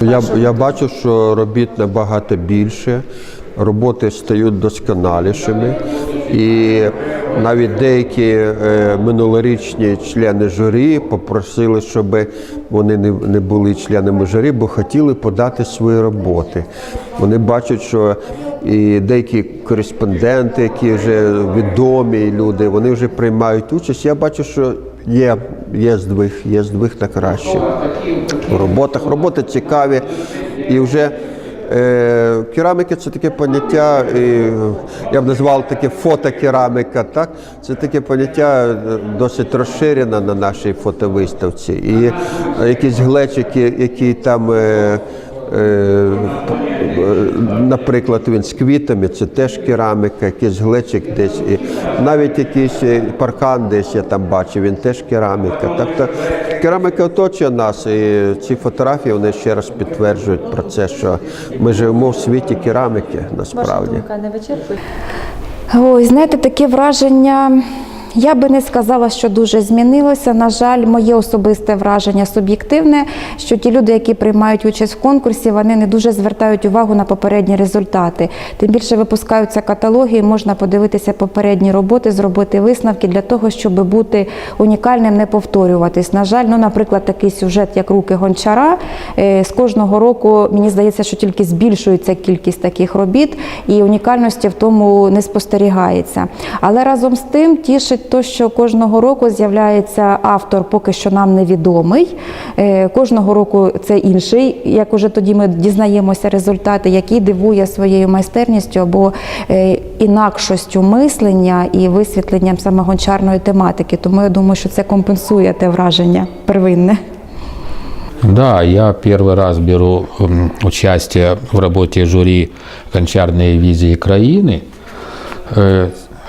Я, я бачу, що робіт набагато більше, роботи стають досконалішими. І навіть деякі е, минулорічні члени журі попросили, щоб вони не, не були членами журі, бо хотіли подати свої роботи. Вони бачать, що і деякі кореспонденти, які вже відомі люди, вони вже приймають участь. Я бачу, що є, є здвиг, є здвиг на краще у роботах. Роботи цікаві і вже. Е, кераміка це таке поняття, е, я б назвав таке фотокераміка, так? Це таке поняття е, досить розширене на нашій фотовиставці. І якісь глечики, які там, е, е, наприклад, він з квітами, це теж кераміка, якийсь глечик десь. І навіть якийсь е, паркан десь я там бачив, він теж кераміка. Тобто кераміка оточує нас, і ці фотографії вони ще раз підтверджують про це, що ми живемо в світі кераміки насправді. думка не вичерпує. Ой, знаєте, таке враження. Я би не сказала, що дуже змінилося. На жаль, моє особисте враження суб'єктивне, що ті люди, які приймають участь в конкурсі, вони не дуже звертають увагу на попередні результати. Тим більше випускаються каталоги, і можна подивитися попередні роботи, зробити висновки для того, щоб бути унікальним, не повторюватись. На жаль, ну, наприклад, такий сюжет, як руки гончара, е, з кожного року мені здається, що тільки збільшується кількість таких робіт, і унікальності в тому не спостерігається. Але разом з тим тішить то, що кожного року з'являється автор, поки що нам невідомий. Е, Кожного року це інший, як уже тоді ми дізнаємося результати, який дивує своєю майстерністю або е, інакшостю мислення і висвітленням саме гончарної тематики. Тому я думаю, що це компенсує те враження первинне. Да, я первый раз беру м, участие в работе жюри «Гончарные визии Украины».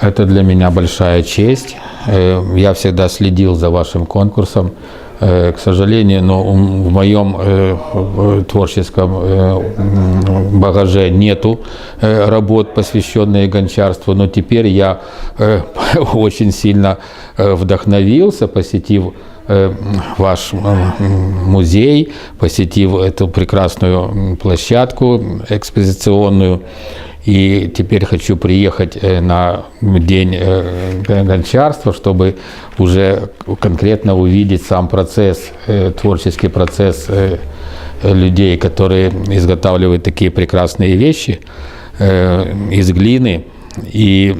Это для меня большая честь. Э, Я всегда следил за вашим конкурсом. Э, К сожалению, но в моем э, творческом багаже нету работ, посвященных гончарству, но теперь я очень сильно вдохновился, посетив ваш м, музей, посетив эту прекрасную площадку экспозиционную. И теперь хочу приехать э, на день э, гончарства, чтобы уже конкретно увидеть сам процесс, э, творческий процесс э, э, людей, которые изготавливают такие прекрасные вещи э, из глины. И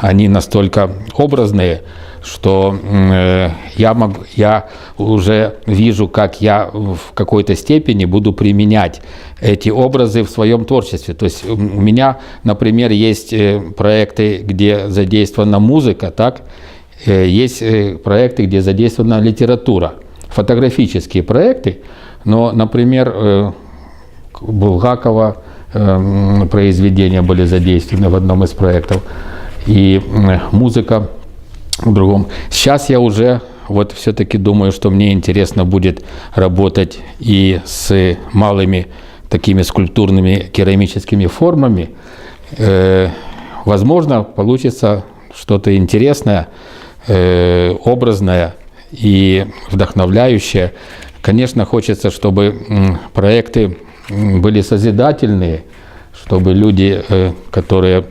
они настолько образные, что э, я, мог, я уже вижу, как я в какой-то степени буду применять эти образы в своем творчестве. То есть у меня, например, есть э, проекты, где задействована музыка, так? Э, Есть э, проекты, где задействована литература, фотографические проекты. Но, например, Булгакова произведения были задействованы в одном из проектов, и музыка в другом. Сейчас я уже вот все-таки думаю, что мне интересно будет работать и с малыми такими скульптурными керамическими формами. Э, возможно, получится что-то интересное, э, образное и вдохновляющее. Конечно, хочется, чтобы проекты были созидательные, чтобы люди, э, которые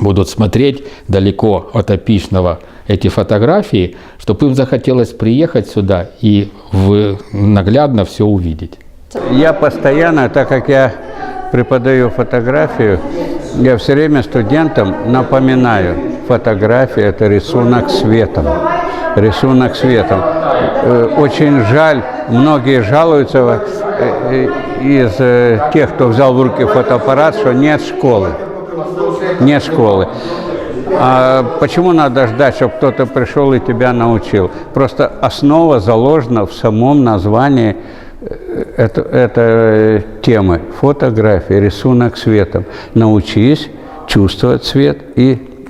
будут смотреть далеко от опишного эти фотографии, чтобы им захотелось приехать сюда и в, наглядно все увидеть. Я постоянно, так как я преподаю фотографию, я все время студентам напоминаю, фотография – это рисунок светом. Рисунок светом. Э, Очень жаль, многие жалуются э, э, из тех, кто взял в руки фотоаппарат, что нет школы. Нет школы. А почему надо ждать, чтобы кто-то пришел и тебя научил? Просто основа заложена в самом названии э, это, это темы. Фотография, рисунок светом. Научись чувствовать цвет и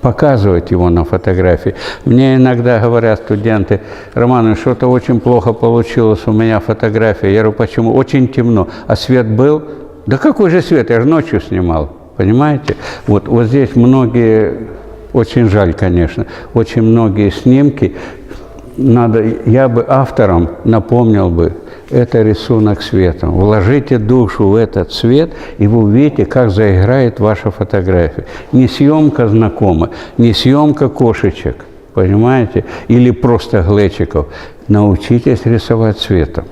показывать его на фотографии. Мне иногда говорят студенты, Роман, что-то очень плохо получилось у меня фотография. Я говорю, почему? Очень темно. А свет был? Да какой же свет? Я же ночью снимал. Понимаете? Вот, вот здесь многие, очень жаль, конечно, очень многие снимки надо, я бы авторам напомнил бы, это рисунок светом. Вложите душу в этот цвет, и вы увидите, как заиграет ваша фотография. Не съемка знакомых, не съемка кошечек, понимаете, или просто глечиков. Научитесь рисовать цветом.